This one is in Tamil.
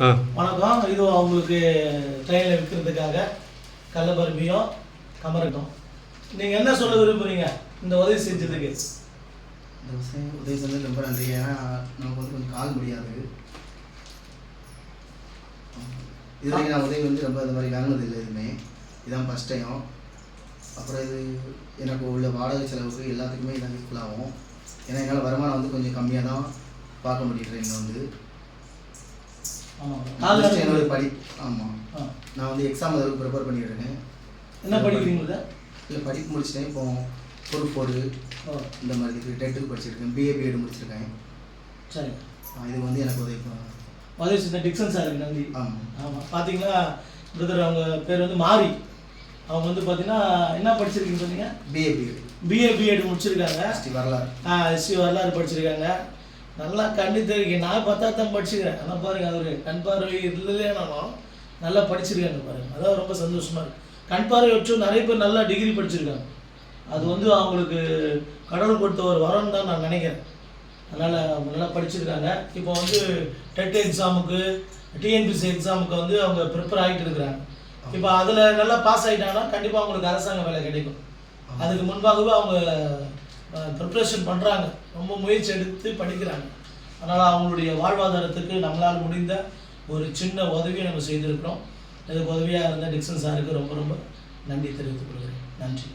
ஆ. வணக்கம். இது அவங்களுக்கு ட்ரெயினில் விற்கிறதுக்காக கடலப்பருப்பியும் கமரட்டும். நீங்கள் என்ன சொல்ல விரும்புறீங்க? இந்த உதவி செஞ்சதுக்கு. இந்த விஷயம் உதவி செஞ்சது ரொம்ப நன்றி. ஏன்னா நமக்கு வந்து கொஞ்சம் கால் முடியாது. இது வரைக்கும் நான் உதவி வந்து ரொம்ப இந்த மாதிரி வாங்கினது இல்லை எதுவுமே. இதான் ஃபஸ்ட் டைம் அப்புறம் இது எனக்கு உள்ள வாடகை செலவுக்கு எல்லாத்துக்குமே இதான் யூஸ்ஃபுல் ஆகும். ஏன்னா என்னால் வருமானம் வந்து கொஞ்சம் கம்மியாக தான் பார்க்க முடியும் ட்ரெயினில் வந்து. ஆமாம் Just என்னோட படி ஆமாம் ஆ. நான் வந்து எக்ஸாம் அளவுக்கு ப்ரிப்பேர் பண்ணிட்டு இருக்கேன் என்ன படிக்கிறீங்க இல்லை படிப்பு முடிச்சிட்டேன். இப்போ போடு. ஓ இந்த மாதிரி இதுக்கு டெட்டுக்கு படிச்சிருக்கேன். பிஏ பிஎட் முடிச்சிருக்கேன். சரி. ஆ, இது வந்து எனக்கு உதவி உதவி செஞ்ச டிக்சன் சாருக்கு நன்றி. ஆமாம் ஆமாம் பார்த்தீங்களா பிரதர் அவங்க பேர் வந்து மாரி. அவங்க வந்து பார்த்தீங்கன்னா என்ன படிச்சிருக்கீங்கன்னு சொன்னீங்க? பிஏ பிஎட் பிஏ பிஎட் முடிச்சிருக்காங்க. ஹிஸ்ட்ரி வரலாறு. எஸ்சி வரலாறு படிச்சிருக்காங்க. நல்லா கண்ணு தெரியும் நான் தான் படிச்சுக்கிறேன். ஆனால் பாருங்க அவரு கண் பார்வை இல்லைனாலும் நல்லா படிச்சிருக்காங்க பாருங்க. அதான் ரொம்ப சந்தோஷமா இருக்கு. கண் பார்வை வச்சும் நிறைய பேர் நல்லா டிகிரி படிச்சிருக்காங்க. அது வந்து அவங்களுக்கு கடவுள் கொடுத்த ஒரு வரம் தான் நான் நினைக்கிறேன். அதனால் அவங்க நல்லா படிச்சிருக்காங்க. இப்போ வந்து டெட் எக்ஸாமுக்கு டிஎன்பிசி எக்ஸாமுக்கு வந்து அவங்க ப்ரிப்பேர் ஆகிட்டு இருக்கிறாங்க. இப்போ அதில் நல்லா பாஸ் ஆகிட்டாங்கன்னா கண்டிப்பாக அவங்களுக்கு அரசாங்க வேலை கிடைக்கும். அதுக்கு முன்பாகவே அவங்க ப்ரிப்ரேஷன் பண்ணுறாங்க ரொம்ப முயற்சி எடுத்து படிக்கிறாங்க. அதனால் அவங்களுடைய வாழ்வாதாரத்துக்கு நம்மளால் முடிந்த ஒரு சின்ன உதவியை நம்ம செய்திருக்கிறோம். இதுக்கு உதவியாக இருந்த டிக்சன் சாருக்கு ரொம்ப ரொம்ப நன்றி தெரிவித்துக் கொள்கிறேன். நன்றி.